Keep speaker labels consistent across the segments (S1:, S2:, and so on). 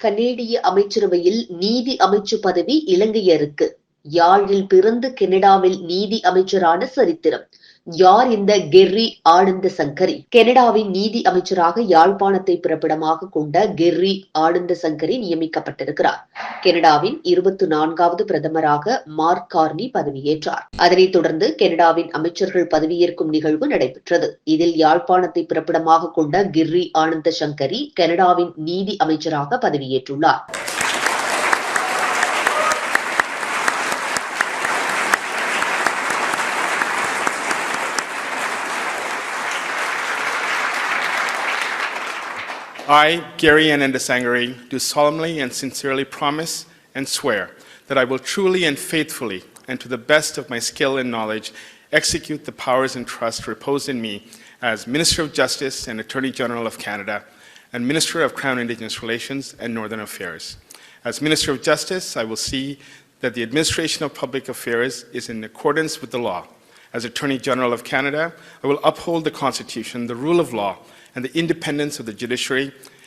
S1: கனேடிய அமைச்சரவையில் நீதி அமைச்சு பதவி இலங்கையருக்கு. யாழில் பிறந்து கனடாவில் நீதி அமைச்சரான சரித்திரம். யார் இந்த கெர்ரி ஆனந்த சங்கரி? கனடாவின் நீதி அமைச்சராக யாழ்ப்பாணத்தை பிறப்பிடமாக கொண்ட கெர்ரி ஆனந்த சங்கரி நியமிக்கப்பட்டிருக்கிறார். கனடாவின் இருபத்தி நான்காவது பிரதமராக மார்க் கார்னி பதவியேற்றார். அதனைத் தொடர்ந்து கனடாவின் அமைச்சர்கள் பதவியேற்கும் நிகழ்வு நடைபெற்றது. இதில் யாழ்ப்பாணத்தை பிறப்பிடமாக கொண்ட கிர்ரி ஆனந்த சங்கரி கனடாவின் நீதி அமைச்சராக பதவியேற்றுள்ளார்.
S2: I, Gary Ananda Sangari, do solemnly and sincerely promise and swear that I will truly and faithfully, and to the best of my skill and knowledge, execute the powers and trust reposed in me as Minister of Justice and Attorney General of Canada and Minister of Crown Indigenous Relations and Northern Affairs. As Minister of Justice, I will see that the administration of public affairs is in accordance with the law. As Attorney General of Canada, I will uphold the Constitution, the rule of law, and the independence of the judiciary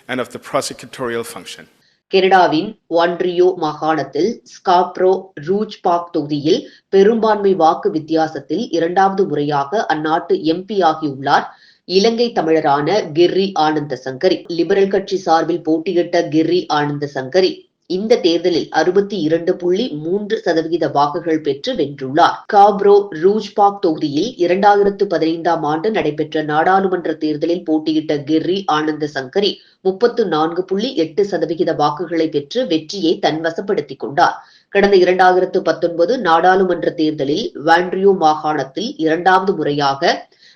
S2: and of the prosecutorial function.
S1: கெனடாவின் ஒன்ட்ரியோ மாகாணத்தில் Scarborough rouge பாக் தொகுதியில் பெரும்பான்மை வாக்கு வித்தியாசத்தில் இரண்டாவது முறையாக அந்நாட்டு MP ஆகியுள்ளார். இலங்கை தமிழரான கிர்ரி ஆனந்த Sankari liberal கட்சி சார்பில் போட்டியிட்ட கிர்ரி ஆனந்த சங்கரி இந்த தேர்தலில் அறுபத்தி இரண்டு புள்ளி மூன்று சதவிகித வாக்குகள் பெற்று வென்றுள்ளார். காப்ரோ ரூஜ்பாக் தொகுதியில் இரண்டாயிரத்து பதினைந்தாம் ஆண்டு நடைபெற்ற நாடாளுமன்ற தேர்தலில் போட்டியிட்ட கிர்ரி ஆனந்த சங்கரி முப்பத்து நான்கு புள்ளி எட்டு சதவிகித வாக்குகளை பெற்று வெற்றியை தன்வசப்படுத்திக் கொண்டார். கடந்த இரண்டாயிரத்து பத்தொன்பது நாடாளுமன்ற தேர்தலில் வாண்ட்ரியோ மாகாணத்தில் இரண்டாவது முறையாக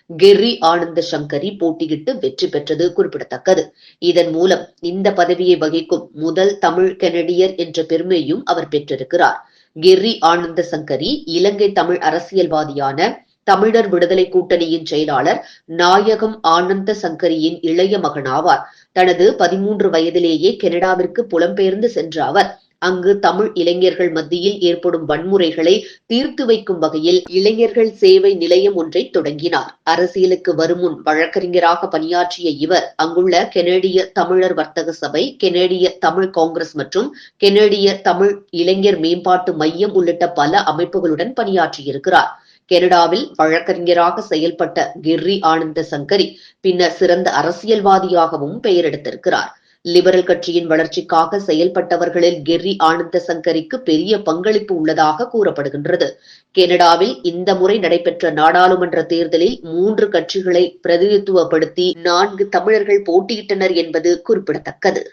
S1: கெர்ரி ஆனந்த சங்கரி போட்டியிட்டு வெற்றி பெற்றது குறிப்பிடத்தக்கது. இதன் மூலம் இந்த பதவியை வகிக்கும் முதல் தமிழ் கெனடியர் என்ற பெருமையும் அவர் பெற்றிருக்கிறார். கெர்ரி ஆனந்த சங்கரி இலங்கை தமிழ் அரசியல்வாதியான தமிழர் விடுதலை கூட்டணியின் செயலாளர் நாயகம் ஆனந்த சங்கரியின் இளைய மகனாவார். தனது பதிமூன்று வயதிலேயே கனடாவிற்கு புலம்பெயர்ந்து சென்ற அவர் அங்கு தமிழ் இளைஞர்கள் மத்தியில் ஏற்படும் வன்முறைகளை தீர்த்து வைக்கும் வகையில் இளைஞர்கள் சேவை நிலையம் ஒன்றை தொடங்கினார். அரசியலுக்கு வரும் வழக்கறிஞராக பணியாற்றிய இவர் அங்குள்ள கெனடிய தமிழர் வர்த்தக சபை கெனடிய தமிழ் காங்கிரஸ் மற்றும் கெனடிய தமிழ் இளைஞர் மேம்பாட்டு மையம் உள்ளிட்ட பல அமைப்புகளுடன் பணியாற்றியிருக்கிறார். கனடாவில் வழக்கறிஞராக செயல்பட்ட கிர்ரி ஆனந்த சங்கரி பின்னர் சிறந்த அரசியல்வாதியாகவும் பெயர் எடுத்திருக்கிறார். லிபரல் கட்சியின் வளர்ச்சிக்காக செயல்பட்டவர்களில் கெர்ரி ஆனந்த சங்கரிக்கு பெரிய பங்களிப்பு உள்ளதாக கூறப்படுகின்றது. கனடாவில் இந்த முறை நடைபெற்ற நாடாளுமன்ற தேர்தலில் மூன்று கட்சிகளை பிரதிநிதித்துவப்படுத்தி நான்கு தமிழர்கள் போட்டியிட்டனர் என்பது குறிப்பிடத்தக்கது.